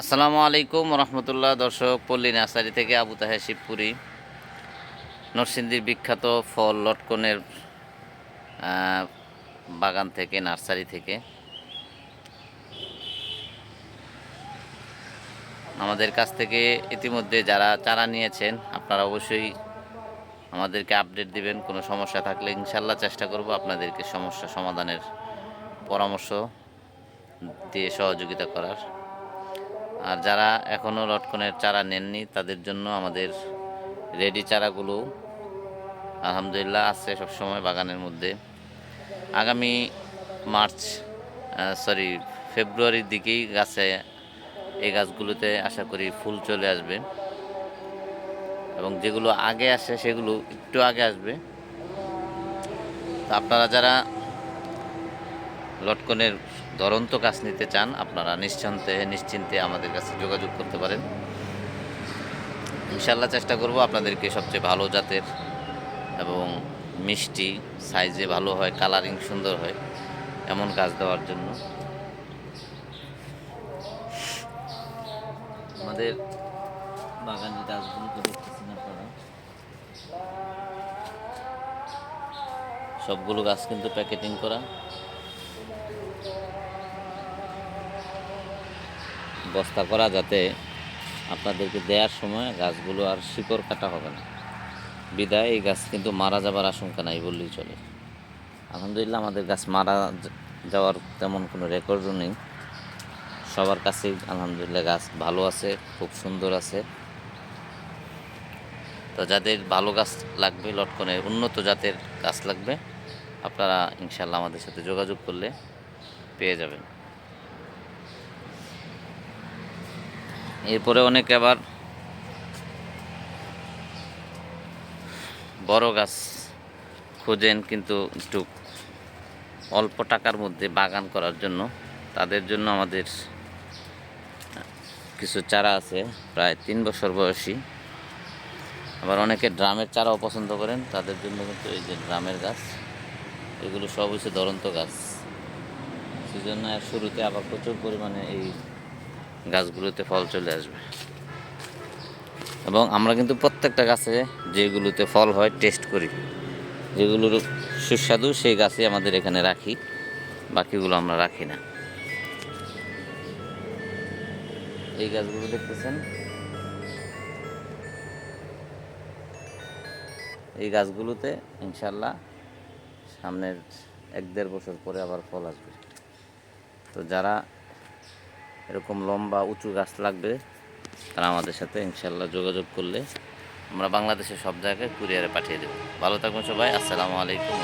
আসসালামু আলাইকুম রহমতুল্লাহ, দর্শক, পল্লী নার্সারি থেকে আবু তাহের শিবপুরি, নরসিংদীর বিখ্যাত ফল লটকনের বাগান থেকে, নার্সারি থেকে। আমাদের কাছ থেকে ইতিমধ্যে যারা চারা নিয়েছেন, আপনারা অবশ্যই আমাদেরকে আপডেট দিবেন। কোনো সমস্যা থাকলে ইনশাল্লাহ চেষ্টা করব আপনাদেরকে সমস্যা সমাধানের পরামর্শ দিয়ে সহযোগিতা করার। আর যারা এখনও লটকনের চারা নেননি, তাদের জন্য আমাদের রেডি চারাগুলো আলহামদুলিল্লাহ আছে সবসময় বাগানের মধ্যে। আগামী মার্চ সরি ফেব্রুয়ারির দিকেই গাছে এই গাছগুলোতে আশা করি ফুল চলে আসবে। এবং যেগুলো আগে আসে, সেগুলো একটু আগে আসবে। তো আপনারা যারা লটকনের দরন্ত গাছ নিতে চান, আপনারা নিশ্চিন্তে নিশ্চিন্তে আমাদের কাছে যোগাযোগ করতে পারেন। ইনশাল্লাহ চেষ্টা করব আপনাদেরকে সবচেয়ে ভালো জাতের এবং মিষ্টি সাইজে ভালো হয়, কালারিং সুন্দর হয়, এমন গাছ দেওয়ার জন্য। আমাদের বাগানের গাছগুলোকে দেখতেছেন আপনারা। সবগুলো গাছ কিন্তু প্যাকেটিং করা। বস্তা করা যাতে আপনাদেরকে দেওয়ার সময় গাছগুলো আর শিকড় কাটা হবে না। বিদায়, এই গাছ কিন্তু মারা যাবার আশঙ্কা নাই বললেই চলে। আলহামদুলিল্লাহ, আমাদের গাছ মারা যাওয়ার তেমন কোনো রেকর্ডও নেই। সবার কাছেই আলহামদুলিল্লাহ গাছ ভালো আছে, খুব সুন্দর আছে। তো যাদের ভালো গাছ লাগবে লটকনের উন্নত জাতের গাছ লাগবে, আপনারা ইনশাল্লাহ আমাদের সাথে যোগাযোগ করলে পেয়ে যাবেন। এরপরে অনেকে আবার বড় গাছ খোঁজেন কিন্তু একটু অল্প টাকার মধ্যে বাগান করার জন্য। তাদের জন্য আমাদের কিছু চারা আছে, প্রায় তিন বছর বয়সী। আবার অনেকে ড্রামের চারাও পছন্দ করেন, তাদের জন্য কিন্তু এই যে ড্রামের গাছ, এগুলো সব হচ্ছে দরন্ত গাছ। সেজন্য শুরুতে আবার প্রচুর পরিমাণে এই গাছগুলোতে ফল চলে আসবে। এবং আমরা কিন্তু প্রত্যেকটা গাছে যেগুলোতে ফল হয় টেস্ট করি। যেগুলোর সুস্বাদু সেই গাছই আমাদের এখানে রাখি, বাকিগুলো আমরা রাখি না। এই গাছগুলো দেখতেছেন? এই গাছগুলোতে ইনশাল্লাহ সামনের এক দেড় বছর পরে আবার ফল আসবে। তো যারা এরকম লম্বা উঁচু গাছ লাগবে, তারা আমাদের সাথে ইনশাল্লাহ যোগাযোগ করলে আমরা বাংলাদেশের সব জায়গায় কুরিয়ারে পাঠিয়ে দেবো। ভালো থাকবেন সবাই, আসসালামু আলাইকুম